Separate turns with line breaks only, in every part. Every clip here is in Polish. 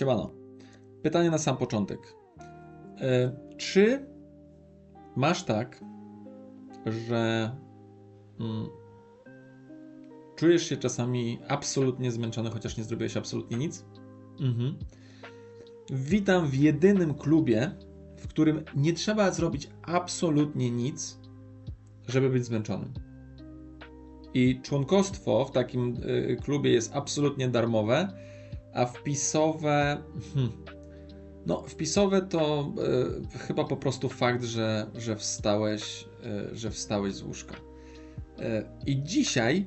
Siemano. Pytanie na sam początek. E, czy masz tak, że mm, czujesz się czasami absolutnie zmęczony, chociaż nie zrobiłeś absolutnie nic? Mhm. Witam w jedynym klubie, w którym nie trzeba zrobić absolutnie nic, żeby być zmęczonym. I członkostwo w takim y, klubie jest absolutnie darmowe, a wpisowe. Hmm, no, wpisowe to y, chyba po prostu fakt, że, że, wstałeś, y, że wstałeś z łóżka. I dzisiaj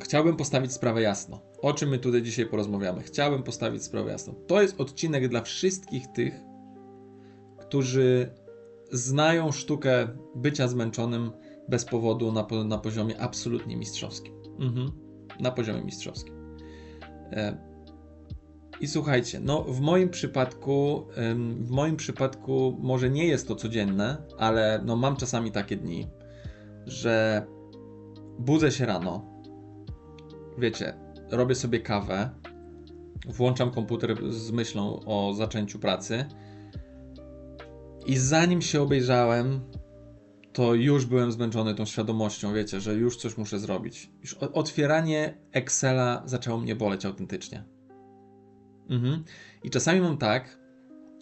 chciałbym postawić sprawę jasno. O czym my tutaj dzisiaj porozmawiamy? Chciałbym postawić sprawę jasno. To jest odcinek dla wszystkich tych, którzy znają sztukę bycia zmęczonym bez powodu na, na poziomie absolutnie mistrzowskim. Mhm. Na poziomie mistrzowskim. E, I słuchajcie, no w moim przypadku, w moim przypadku może nie jest to codzienne, ale no mam czasami takie dni, że budzę się rano, wiecie, robię sobie kawę, włączam komputer z myślą o zaczęciu pracy i zanim się obejrzałem, to już byłem zmęczony tą świadomością, wiecie, że już coś muszę zrobić. Już otwieranie Excela zaczęło mnie boleć autentycznie. Mhm. I czasami mam tak,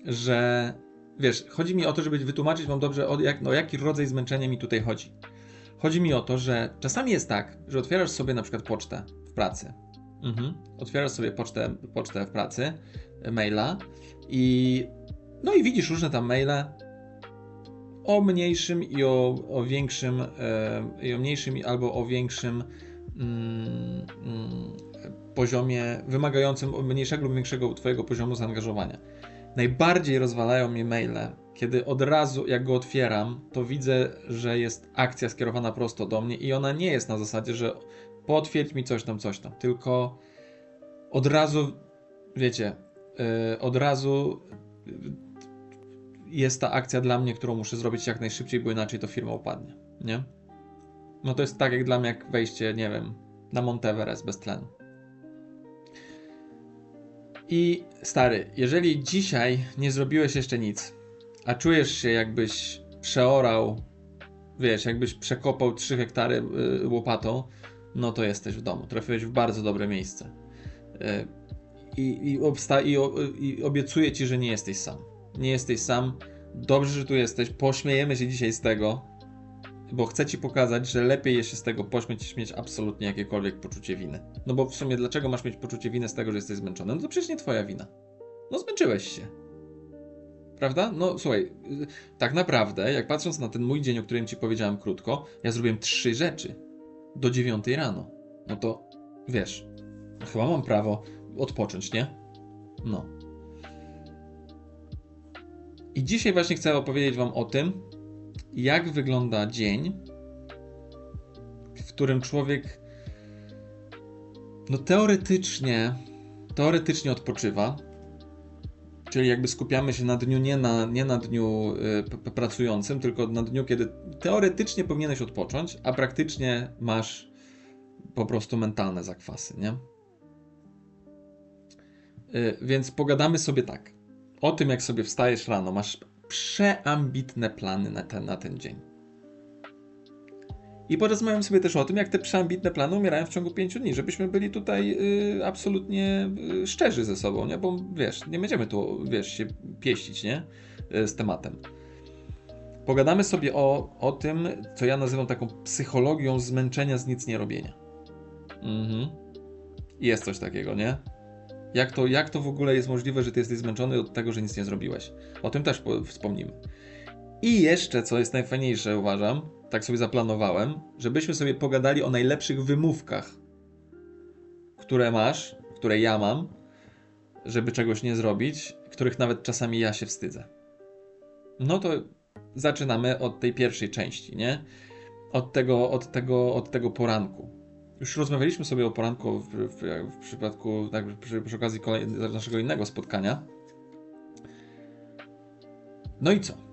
że wiesz, chodzi mi o to, żeby wytłumaczyć wam dobrze, o, jak, no, jaki rodzaj zmęczenia mi tutaj chodzi. Chodzi mi o to, że czasami jest tak, że otwierasz sobie na przykład pocztę w pracy. Mhm. Otwierasz sobie pocztę, pocztę w pracy, maila i no i widzisz różne tam maile, o mniejszym i o, o większym, e, i o mniejszym albo o większym mm, mm, poziomie, wymagającym mniejszego lub większego Twojego poziomu zaangażowania. Najbardziej rozwalają mnie maile, kiedy od razu, jak go otwieram, to widzę, że jest akcja skierowana prosto do mnie i ona nie jest na zasadzie, że potwierdź mi coś tam, coś tam, tylko od razu, wiecie, yy, od razu jest ta akcja dla mnie, którą muszę zrobić jak najszybciej, bo inaczej to firma upadnie, nie? No to jest tak jak dla mnie, jak wejście, nie wiem, na Monteverest bez tlenu. I stary, jeżeli dzisiaj nie zrobiłeś jeszcze nic, a czujesz się jakbyś przeorał, wiesz, jakbyś przekopał 3 hektary y, łopatą, no to jesteś w domu. Trafiłeś w bardzo dobre miejsce. Y, I, i, i, i obiecuję ci, że nie jesteś sam nie jesteś sam. Dobrze, że tu jesteś. Pośmiejemy się dzisiaj z tego, bo chcę ci pokazać, że lepiej jest się z tego pośmieć niż mieć absolutnie jakiekolwiek poczucie winy. No bo w sumie dlaczego masz mieć poczucie winy z tego, że jesteś zmęczony? No to przecież nie twoja wina. No zmęczyłeś się. Prawda? No słuchaj, tak naprawdę, jak patrząc na ten mój dzień, o którym ci powiedziałem krótko, ja zrobiłem trzy rzeczy do dziewiątej rano. No to wiesz, chyba mam prawo odpocząć, nie? No. I dzisiaj właśnie chcę opowiedzieć Wam o tym, jak wygląda dzień, w którym człowiek no teoretycznie teoretycznie odpoczywa, czyli jakby skupiamy się na dniu nie na, nie na dniu y, pracującym, tylko na dniu, kiedy teoretycznie powinieneś odpocząć, a praktycznie masz po prostu mentalne zakwasy, nie? Y, więc pogadamy sobie tak o tym, jak sobie wstajesz rano, masz przeambitne plany na ten, na ten dzień. I porozmawiam sobie też o tym, jak te przeambitne plany umierają w ciągu pięciu dni, żebyśmy byli tutaj y, absolutnie y, szczerzy ze sobą, nie? Bo wiesz, nie będziemy tu, wiesz, się pieścić, nie? Y, z tematem. Pogadamy sobie o, o tym, co ja nazywam taką psychologią zmęczenia z nic nie robienia. Mhm. Jest coś takiego, nie? Jak to, jak to w ogóle jest możliwe, że ty jesteś zmęczony od tego, że nic nie zrobiłeś? O tym też wspomnimy. I jeszcze, co jest najfajniejsze, uważam, tak sobie zaplanowałem, żebyśmy sobie pogadali o najlepszych wymówkach, które masz, które ja mam, żeby czegoś nie zrobić, których nawet czasami ja się wstydzę. No to zaczynamy od tej pierwszej części, nie? Od tego, od tego, od tego poranku. Już rozmawialiśmy sobie o poranku w, w, w przypadku, tak, przy, przy okazji kolej, naszego innego spotkania. No i co?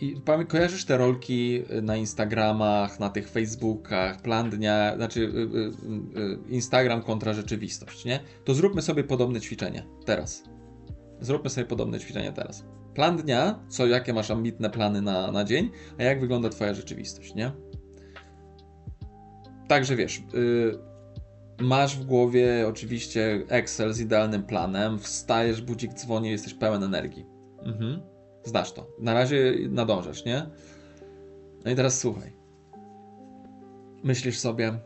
i kojarzysz te rolki na Instagramach, na tych Facebookach, plan dnia, znaczy y, y, y, Instagram kontra rzeczywistość, nie? To zróbmy sobie podobne ćwiczenie teraz. Zróbmy sobie podobne ćwiczenie teraz. Plan dnia, co, jakie masz ambitne plany na, na dzień, a jak wygląda twoja rzeczywistość, nie? Także wiesz, y, masz w głowie oczywiście Excel z idealnym planem, wstajesz, budzik dzwoni, jesteś pełen energii. Mhm. Znasz to. Na razie nadążasz, nie? No i teraz słuchaj. Myślisz sobie,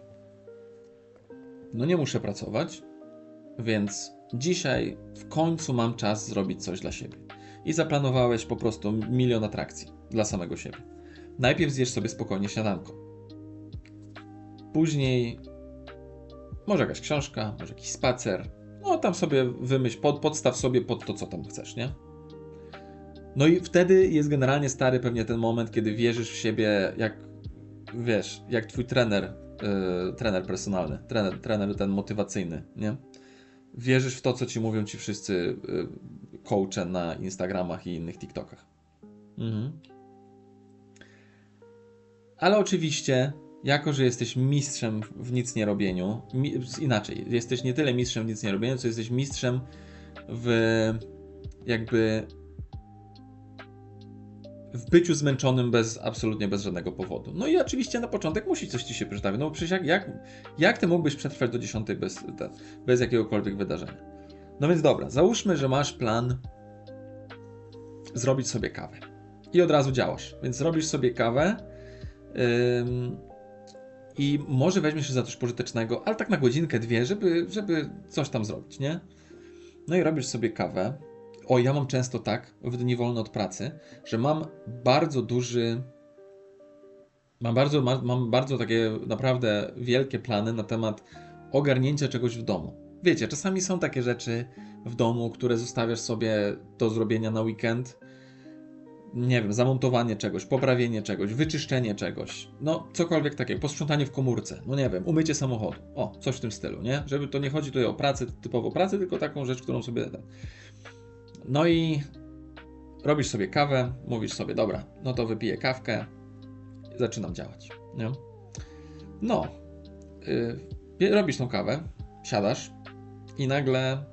no nie muszę pracować, więc dzisiaj w końcu mam czas zrobić coś dla siebie. I zaplanowałeś po prostu milion atrakcji dla samego siebie. Najpierw zjesz sobie spokojnie śniadanko. Później może jakaś książka, może jakiś spacer. No tam sobie wymyśl, pod, podstaw sobie pod to, co tam chcesz, nie? No i wtedy jest generalnie stary pewnie ten moment, kiedy wierzysz w siebie jak, wiesz, jak twój trener, yy, trener personalny, trener, trener ten motywacyjny, nie? Wierzysz w to, co ci mówią ci wszyscy yy, coache na Instagramach i innych TikTokach. Mhm. Ale oczywiście, jako że jesteś mistrzem w nic nie robieniu, mi, inaczej, jesteś nie tyle mistrzem w nic nie robieniu, co jesteś mistrzem w jakby w byciu zmęczonym bez absolutnie bez żadnego powodu. No i oczywiście na początek musi coś ci się przytrafić. No przecież jak, jak, jak ty mógłbyś przetrwać do 10 bez, bez jakiegokolwiek wydarzenia? No więc dobra, załóżmy, że masz plan zrobić sobie kawę. I od razu działasz. Więc robisz sobie kawę ym, i może weźmiesz się za coś pożytecznego, ale tak na godzinkę, dwie, żeby, żeby coś tam zrobić, nie? No i robisz sobie kawę o, ja mam często tak, w dni wolne od pracy, że mam bardzo duży. Mam bardzo, mam bardzo takie naprawdę wielkie plany na temat ogarnięcia czegoś w domu. Wiecie, czasami są takie rzeczy w domu, które zostawiasz sobie do zrobienia na weekend. Nie wiem, zamontowanie czegoś, poprawienie czegoś, wyczyszczenie czegoś, no cokolwiek takiego, posprzątanie w komórce, no nie wiem, umycie samochodu, o, coś w tym stylu, nie? Żeby to nie chodzi tutaj o pracę, typowo pracę, tylko taką rzecz, którą sobie no i robisz sobie kawę, mówisz sobie, dobra, no to wypiję kawkę, zaczynam działać. Nie? No, yy, robisz tą kawę, siadasz i nagle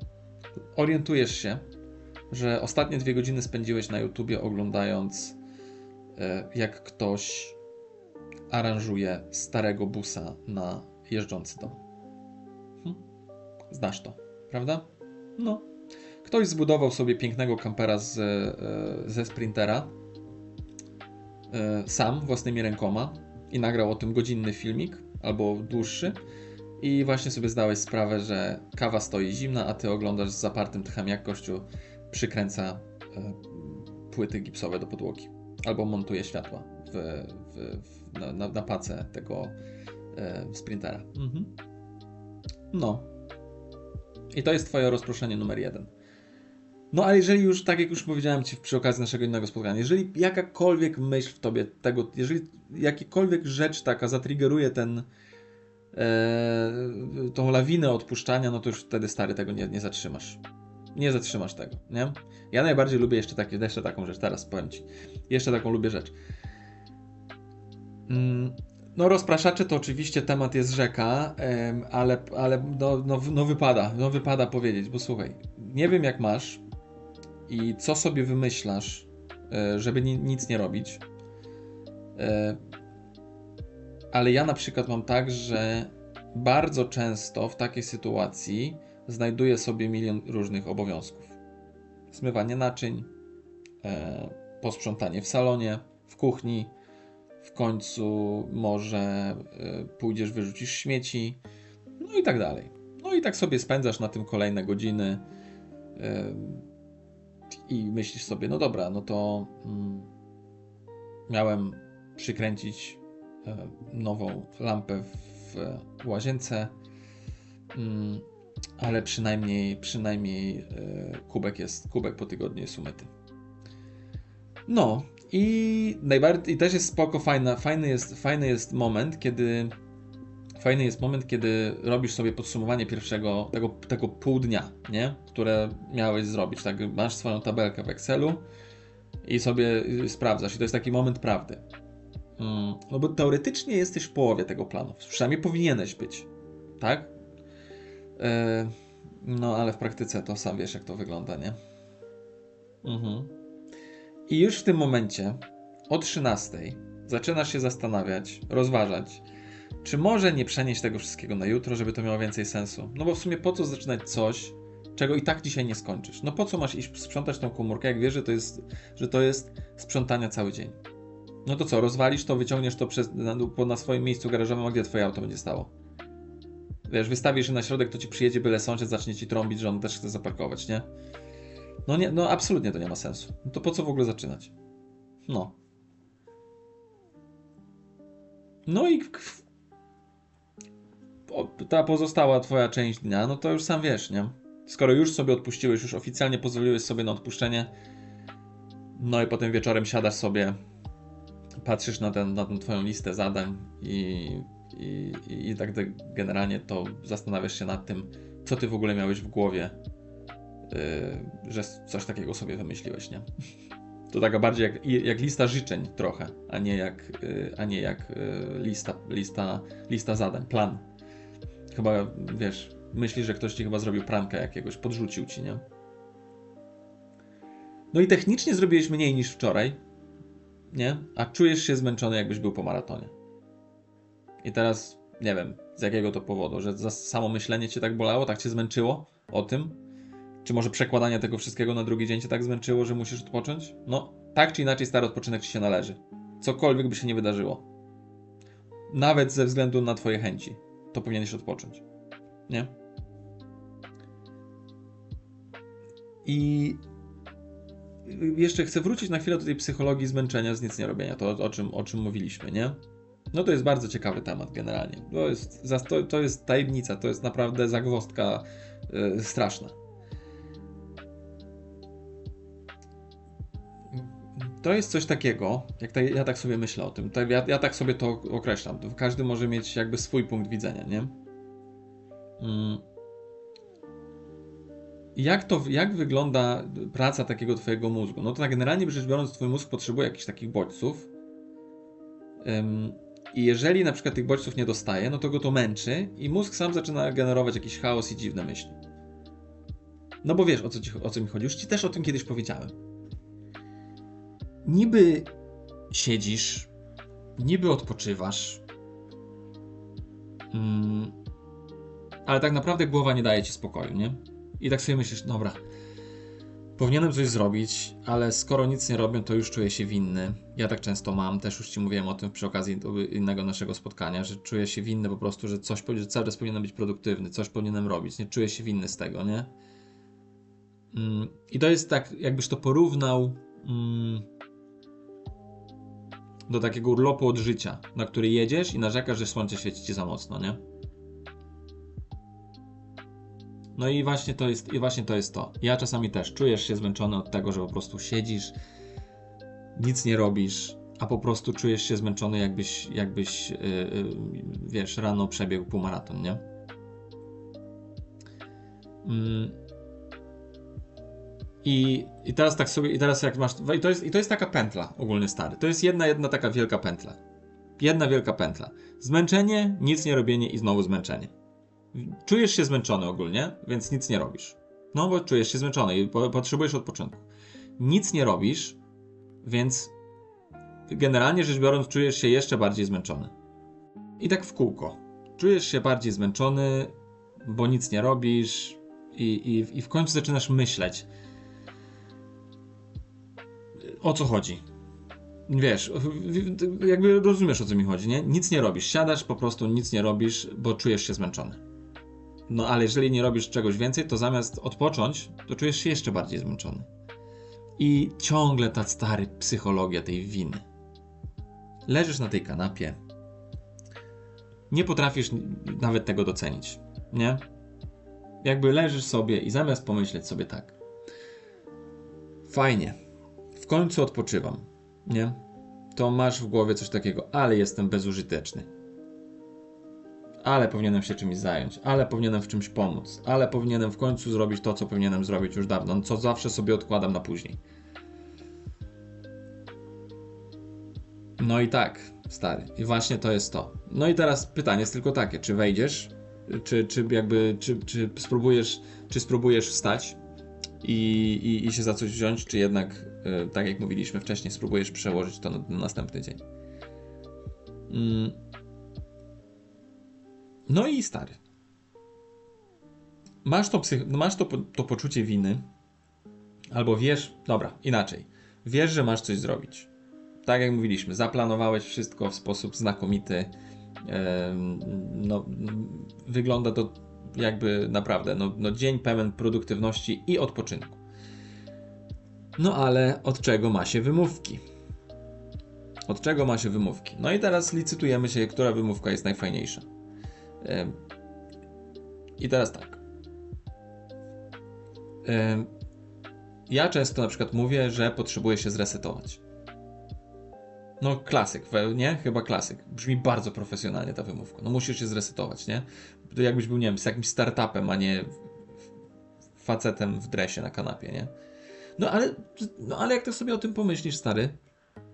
orientujesz się, że ostatnie dwie godziny spędziłeś na YouTubie oglądając, yy, jak ktoś aranżuje starego busa na jeżdżący dom. Hm? Znasz to, prawda? No, Ktoś zbudował sobie pięknego kampera z, e, ze sprintera e, sam, własnymi rękoma i nagrał o tym godzinny filmik albo dłuższy. I właśnie sobie zdałeś sprawę, że kawa stoi zimna, a ty oglądasz z zapartym tchem, jak kościół przykręca e, płyty gipsowe do podłogi albo montuje światła w, w, w, na, na, na pacę tego sprintera. Mhm. No. I to jest twoje rozproszenie numer jeden. No ale jeżeli już, tak jak już powiedziałem Ci przy okazji naszego innego spotkania, jeżeli jakakolwiek myśl w Tobie tego, jeżeli jakikolwiek rzecz taka zatriggeruje ten, e, tą lawinę odpuszczania, no to już wtedy stary tego nie, nie zatrzymasz. Nie zatrzymasz tego, nie? Ja najbardziej lubię jeszcze, takie, jeszcze taką rzecz, teraz powiem Ci. Jeszcze taką lubię rzecz. Mm, no, rozpraszacze to oczywiście temat jest rzeka, ale, ale no, no, no wypada, no wypada powiedzieć, bo słuchaj, nie wiem jak masz, i co sobie wymyślasz, e, żeby ni nic nie robić. E, ale ja na przykład mam tak, że bardzo często w takiej sytuacji znajduję sobie milion różnych obowiązków. Zmywanie naczyń, e, posprzątanie w salonie, w kuchni, w końcu może pójdziesz, wyrzucisz śmieci, no i tak dalej. No i tak sobie spędzasz na tym kolejne godziny i myślisz sobie, no dobra, no to mm, miałem przykręcić e, nową lampę w łazience, mm, ale przynajmniej, przynajmniej e, kubek jest, kubek po tygodniu jest umyty. No i najbardziej, i też jest spoko, fajna, fajny jest, fajny jest moment, kiedy fajny jest moment, kiedy robisz sobie podsumowanie pierwszego, tego, tego pół dnia, nie? które miałeś zrobić. Tak, masz swoją tabelkę w Excelu i sobie sprawdzasz. I to jest taki moment prawdy. Mm, no bo teoretycznie jesteś w połowie tego planu. Przynajmniej powinieneś być. Tak? E, no ale w praktyce to sam wiesz, jak to wygląda, nie? Mhm. I już w tym momencie, o 13, zaczynasz się zastanawiać, rozważać, czy może nie przenieść tego wszystkiego na jutro, żeby to miało więcej sensu. No bo w sumie po co zaczynać coś, czego i tak dzisiaj nie skończysz? No po co masz iść sprzątać tą komórkę, jak wiesz, że to jest, że to jest sprzątania cały dzień? No to co, rozwalisz to, wyciągniesz to przez, na, na swoim miejscu garażowym, a gdzie twoje auto będzie stało? Wiesz, wystawisz je na środek, to ci przyjedzie byle sąsiad, zacznie ci trąbić, że on też chce zaparkować, nie? No nie, no absolutnie to nie ma sensu. No to po co w ogóle zaczynać? No. No i ta pozostała twoja część dnia, no to już sam wiesz, nie? Skoro już sobie odpuściłeś, już oficjalnie pozwoliłeś sobie na odpuszczenie, no i potem wieczorem siadasz sobie, patrzysz na, ten, na tę twoją listę zadań i, i, i, i tak generalnie to zastanawiasz się nad tym, co ty w ogóle miałeś w głowie, yy, że coś takiego sobie wymyśliłeś, nie? To taka bardziej jak, jak lista życzeń trochę, a nie jak, yy, a nie jak yy, lista, lista, lista zadań, plan. Chyba, wiesz, myślisz, że ktoś ci chyba zrobił prankę jakiegoś, podrzucił ci, nie? No i technicznie zrobiłeś mniej niż wczoraj, nie? A czujesz się zmęczony, jakbyś był po maratonie. I teraz, nie wiem, z jakiego to powodu, że za samo myślenie cię tak bolało, tak cię zmęczyło o tym? Czy może przekładanie tego wszystkiego na drugi dzień cię tak zmęczyło, że musisz odpocząć? No, tak czy inaczej stary odpoczynek ci się należy. Cokolwiek by się nie wydarzyło. Nawet ze względu na twoje chęci. To powinieneś odpocząć. Nie? I jeszcze chcę wrócić na chwilę do tej psychologii zmęczenia z nic nie robienia, to o czym, o czym mówiliśmy, nie? No to jest bardzo ciekawy temat generalnie. To jest, to, jest tajemnica, to jest naprawdę zagwozdka yy, straszna. To jest coś takiego, jak ja tak sobie myślę o tym, to ja, ja, tak sobie to określam. Każdy może mieć jakby swój punkt widzenia, nie? Mm jak, to, jak wygląda praca takiego twojego mózgu? No to tak generalnie rzecz biorąc, twój mózg potrzebuje jakichś takich bodźców. Ym, I jeżeli na przykład tych bodźców nie dostaje, no to go to męczy i mózg sam zaczyna generować jakiś chaos i dziwne myśli. No bo wiesz, o co, ci, o co mi chodzi. Już ci też o tym kiedyś powiedziałem. Niby siedzisz, niby odpoczywasz, mm, ale tak naprawdę głowa nie daje ci spokoju, nie? I tak sobie myślisz, dobra, powinienem coś zrobić, ale skoro nic nie robię, to już czuję się winny. Ja tak często mam, też już Ci mówiłem o tym przy okazji innego naszego spotkania, że czuję się winny po prostu, że coś, że cały czas powinienem być produktywny, coś powinienem robić, nie czuję się winny z tego, nie? Mm, I to jest tak, jakbyś to porównał mm, do takiego urlopu od życia, na który jedziesz i narzekasz, że słońce świeci Ci za mocno, nie? No i właśnie to jest, i właśnie to jest to. Ja czasami też czujesz się zmęczony od tego, że po prostu siedzisz, nic nie robisz, a po prostu czujesz się zmęczony, jakbyś, jakbyś yy, wiesz, rano przebiegł półmaraton, nie? Mm. I, I teraz tak sobie, i teraz jak masz, i to, jest, i to jest taka pętla ogólnie stary. To jest jedna, jedna taka wielka pętla. Jedna wielka pętla. Zmęczenie, nic nie robienie i znowu zmęczenie czujesz się zmęczony ogólnie, więc nic nie robisz. No bo czujesz się zmęczony i potrzebujesz odpoczynku. Nic nie robisz, więc generalnie rzecz biorąc czujesz się jeszcze bardziej zmęczony. I tak w kółko. Czujesz się bardziej zmęczony, bo nic nie robisz i, i, i w końcu zaczynasz myśleć o co chodzi. Wiesz, jakby rozumiesz o co mi chodzi, nie? Nic nie robisz, siadasz, po prostu nic nie robisz, bo czujesz się zmęczony. No ale jeżeli nie robisz czegoś więcej, to zamiast odpocząć, to czujesz się jeszcze bardziej zmęczony. I ciągle ta stary psychologia tej winy. Leżysz na tej kanapie, nie potrafisz nawet tego docenić, nie? Jakby leżysz sobie i zamiast pomyśleć sobie tak, fajnie, w końcu odpoczywam, nie? To masz w głowie coś takiego, ale jestem bezużyteczny ale powinienem się czymś zająć, ale powinienem w czymś pomóc, ale powinienem w końcu zrobić to, co powinienem zrobić już dawno, co zawsze sobie odkładam na później. No i tak, stary. I właśnie to jest to. No i teraz pytanie jest tylko takie, czy wejdziesz, czy, czy jakby, czy, czy spróbujesz, czy spróbujesz wstać i, i, i się za coś wziąć, czy jednak, y, tak jak mówiliśmy wcześniej, spróbujesz przełożyć to na, na następny dzień. Mm. No i stary. Masz to, psych- no masz to, to poczucie winy, albo wiesz, dobra, inaczej. Wiesz, że masz coś zrobić. Tak jak mówiliśmy, zaplanowałeś wszystko w sposób znakomity. No, wygląda to jakby naprawdę no, no dzień pełen produktywności i odpoczynku. No ale od czego ma się wymówki? Od czego ma się wymówki? No i teraz licytujemy się, która wymówka jest najfajniejsza. I teraz tak. Ja często na przykład mówię, że potrzebuję się zresetować. No, klasyk, nie? Chyba klasyk. Brzmi bardzo profesjonalnie ta wymówka. No, musisz się zresetować, nie? To jakbyś był, nie wiem, z jakimś startupem, a nie facetem w dresie na kanapie, nie? No ale, no ale jak tak sobie o tym pomyślisz, stary,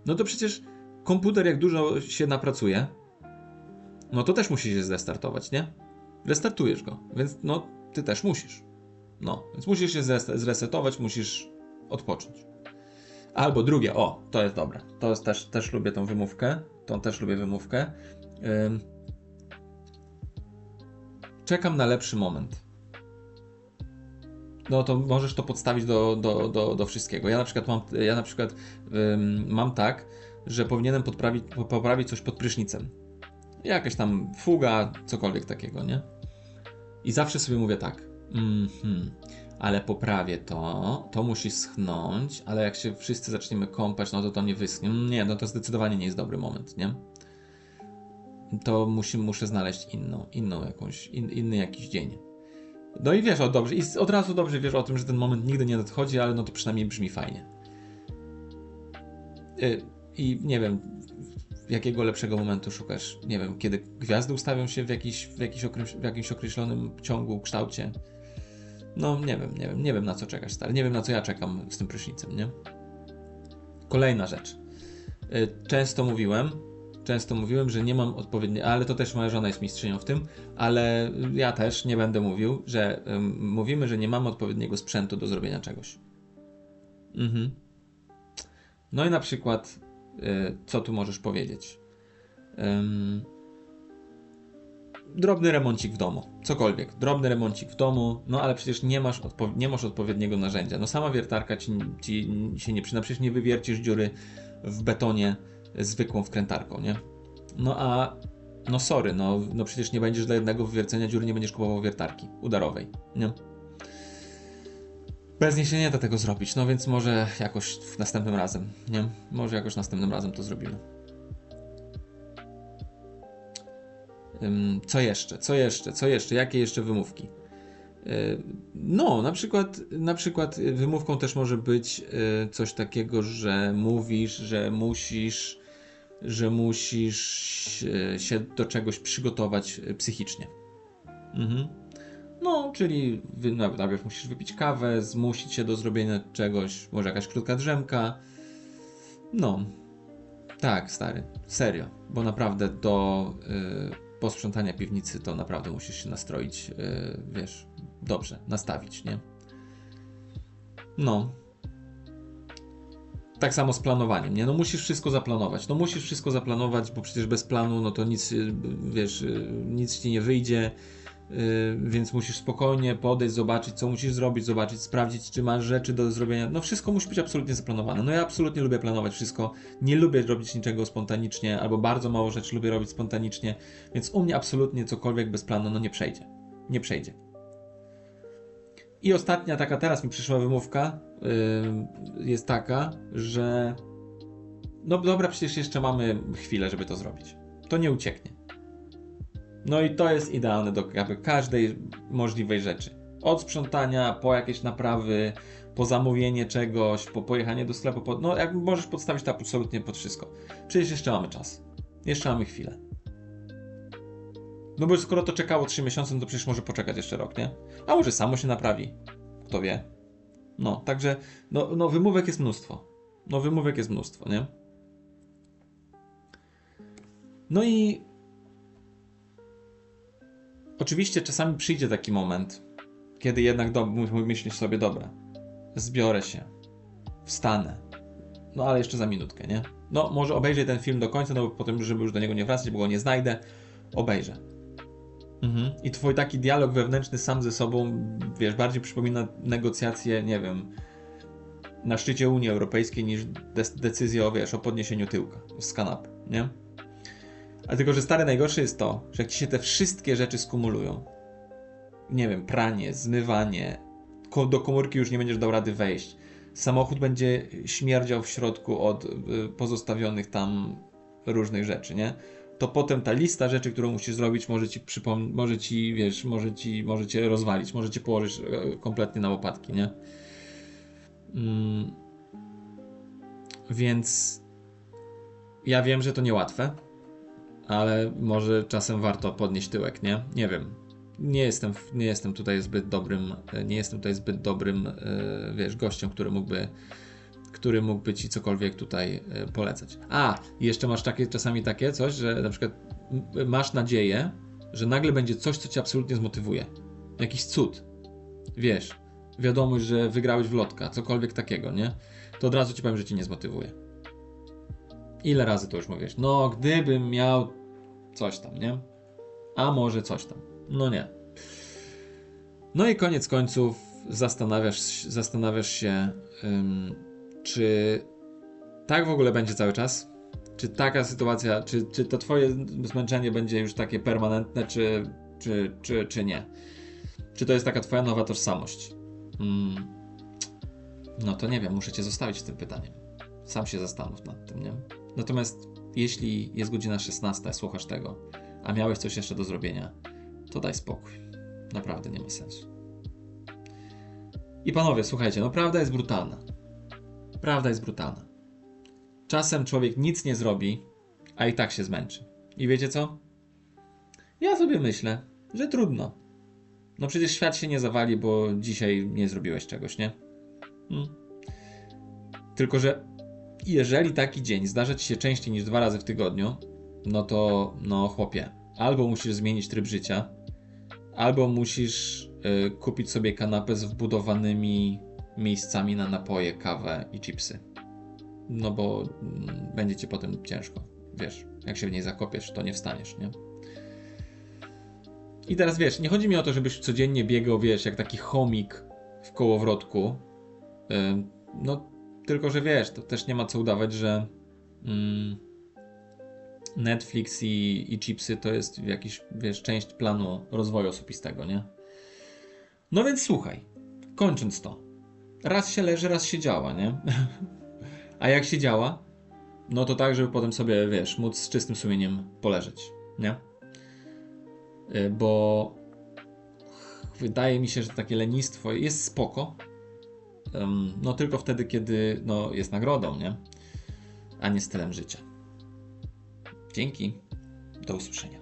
no to przecież komputer jak dużo się napracuje, no to też musi się zrestartować, nie? Restartujesz go, więc no ty też musisz. No, więc musisz się zres- zresetować, musisz odpocząć. Albo drugie, o, to jest dobre. To jest też, też lubię tą wymówkę. Tą też lubię wymówkę. Ym. Czekam na lepszy moment. No to możesz to podstawić do, do, do, do wszystkiego. Ja na przykład mam, ja na przykład ym, mam tak, że powinienem poprawić coś pod prysznicem. Jakaś tam fuga, cokolwiek takiego, nie? I zawsze sobie mówię tak. Mhm, ale poprawię to, to musi schnąć, ale jak się wszyscy zaczniemy kąpać, no to to nie wyschnie. Mm, Nie, no to zdecydowanie nie jest dobry moment, nie? To musi, muszę znaleźć inną, inną jakąś, in, inny jakiś dzień. No i wiesz o dobrze, i od razu dobrze wiesz o tym, że ten moment nigdy nie nadchodzi, ale no to przynajmniej brzmi fajnie. Y, I nie wiem, jakiego lepszego momentu szukasz? Nie wiem, kiedy gwiazdy ustawią się w, jakiś, w, jakiś okreś, w jakimś określonym ciągu, kształcie. No, nie wiem, nie wiem, nie wiem na co czekasz, stary. Nie wiem na co ja czekam z tym prysznicem, nie? Kolejna rzecz. Y, Często mówiłem, często mówiłem, że nie mam odpowiedniej, ale to też moja żona jest mistrzynią w tym, ale ja też nie będę mówił, że ym, mówimy, że nie mamy odpowiedniego sprzętu do zrobienia czegoś. Mhm. No i na przykład, co tu możesz powiedzieć? Drobny remoncik w domu, cokolwiek, drobny remoncik w domu, no ale przecież nie masz, odpo- nie masz odpowiedniego narzędzia. No sama wiertarka ci, ci się nie przyda, przecież nie wywiercisz dziury w betonie zwykłą wkrętarką, nie? No a, no sorry, no, no przecież nie będziesz dla jednego wywiercenia dziury, nie będziesz kupował wiertarki udarowej, nie? Bez niej się nie da tego zrobić, no więc może jakoś następnym razem, nie? Może jakoś następnym razem to zrobimy. Co jeszcze? Co jeszcze? Co jeszcze? Jakie jeszcze wymówki? Yy, No, na przykład, na przykład wymówką też może być yy, coś takiego, że mówisz, że musisz, że musisz yy, się do czegoś przygotować psychicznie. Mhm. No, czyli najpierw musisz wypić kawę, zmusić się do zrobienia czegoś, może jakaś krótka drzemka. No, tak, stary, serio, bo naprawdę do y, posprzątania piwnicy to naprawdę musisz się nastroić, y, wiesz, dobrze, nastawić, nie? No. Tak samo z planowaniem, nie? No musisz wszystko zaplanować. No musisz wszystko zaplanować, bo przecież bez planu, no to nic, y, wiesz, y, nic ci nie wyjdzie. Yy, więc musisz spokojnie podejść, zobaczyć, co musisz zrobić, zobaczyć, sprawdzić, czy masz rzeczy do zrobienia. No wszystko musi być absolutnie zaplanowane. No ja absolutnie lubię planować wszystko. Nie lubię robić niczego spontanicznie, albo bardzo mało rzeczy lubię robić spontanicznie, więc u mnie absolutnie cokolwiek bez planu, no nie przejdzie. Nie przejdzie. I ostatnia taka teraz mi przyszła wymówka yy, jest taka, że no dobra, przecież jeszcze mamy chwilę, żeby to zrobić. To nie ucieknie. No i to jest idealne do jakby każdej możliwej rzeczy. Od sprzątania, po jakieś naprawy, po zamówienie czegoś, po pojechanie do sklepu, po, no jakby możesz podstawić to absolutnie pod wszystko. Przecież jeszcze mamy czas. Jeszcze mamy chwilę. No bo skoro to czekało 3 miesiące, no to przecież może poczekać jeszcze rok, nie? A może samo się naprawi. Kto wie. No, także no, no wymówek jest mnóstwo. No wymówek jest mnóstwo, nie? No i oczywiście czasami przyjdzie taki moment, kiedy jednak do, myślisz sobie, dobra, zbiorę się, wstanę, no ale jeszcze za minutkę, nie? No może obejrzę ten film do końca, no bo potem, żeby już do niego nie wracać, bo go nie znajdę, obejrzę. Mhm. I twój taki dialog wewnętrzny sam ze sobą, wiesz, bardziej przypomina negocjacje, nie wiem, na szczycie Unii Europejskiej niż de- decyzję o, wiesz, o podniesieniu tyłka z kanapy, nie? A tylko, że stary najgorsze jest to, że jak ci się te wszystkie rzeczy skumulują, nie wiem, pranie, zmywanie, do komórki już nie będziesz dał rady wejść, samochód będzie śmierdział w środku od y, pozostawionych tam różnych rzeczy, nie? To potem ta lista rzeczy, którą musisz zrobić, może ci przypom- może ci, wiesz, może ci, może cię rozwalić, może cię położyć e, kompletnie na łopatki, nie? Mm. Więc ja wiem, że to niełatwe, ale może czasem warto podnieść tyłek, nie? Nie wiem. Nie jestem, nie jestem tutaj zbyt dobrym, e, nie jestem tutaj zbyt dobrym, e, wiesz, gościem, który mógłby, który mógłby ci cokolwiek tutaj e, polecać. A, jeszcze masz takie, czasami takie coś, że na przykład masz nadzieję, że nagle będzie coś, co cię absolutnie zmotywuje. Jakiś cud. Wiesz, wiadomość, że wygrałeś w lotka, cokolwiek takiego, nie? To od razu ci powiem, że cię nie zmotywuje. Ile razy to już mówisz? No, gdybym miał coś tam, nie? A może coś tam. No nie. No i koniec końców zastanawiasz, zastanawiasz się, ym, czy tak w ogóle będzie cały czas? Czy taka sytuacja, czy, czy to twoje zmęczenie będzie już takie permanentne, czy, czy, czy, czy nie? Czy to jest taka twoja nowa tożsamość? Mm. No to nie wiem, muszę cię zostawić z tym pytaniem. Sam się zastanów nad tym, nie? Natomiast jeśli jest godzina 16, słuchasz tego, a miałeś coś jeszcze do zrobienia, to daj spokój. Naprawdę nie ma sensu. I panowie, słuchajcie, no prawda jest brutalna. Prawda jest brutalna. Czasem człowiek nic nie zrobi, a i tak się zmęczy. I wiecie co? Ja sobie myślę, że trudno. No przecież świat się nie zawali, bo dzisiaj nie zrobiłeś czegoś, nie? Hmm. Tylko, że jeżeli taki dzień zdarza ci się częściej niż dwa razy w tygodniu, no to, no chłopie, albo musisz zmienić tryb życia, albo musisz y, kupić sobie kanapę z wbudowanymi miejscami na napoje, kawę i chipsy. No bo mm, będzie ci potem ciężko. Wiesz, jak się w niej zakopiesz, to nie wstaniesz, nie? I teraz wiesz, nie chodzi mi o to, żebyś codziennie biegał, wiesz, jak taki chomik w kołowrotku. Ym, no, tylko że wiesz, to też nie ma co udawać, że mm, Netflix i, i chipsy to jest jakiś, wiesz, część planu rozwoju osobistego, nie? No więc słuchaj, kończąc to. Raz się leży, raz się działa, nie? A jak się działa, no to tak, żeby potem sobie, wiesz, móc z czystym sumieniem poleżeć, nie? Y, Bo wydaje mi się, że takie lenistwo jest spoko, no tylko wtedy, kiedy no, jest nagrodą, nie? A nie stylem życia. Dzięki. Do usłyszenia.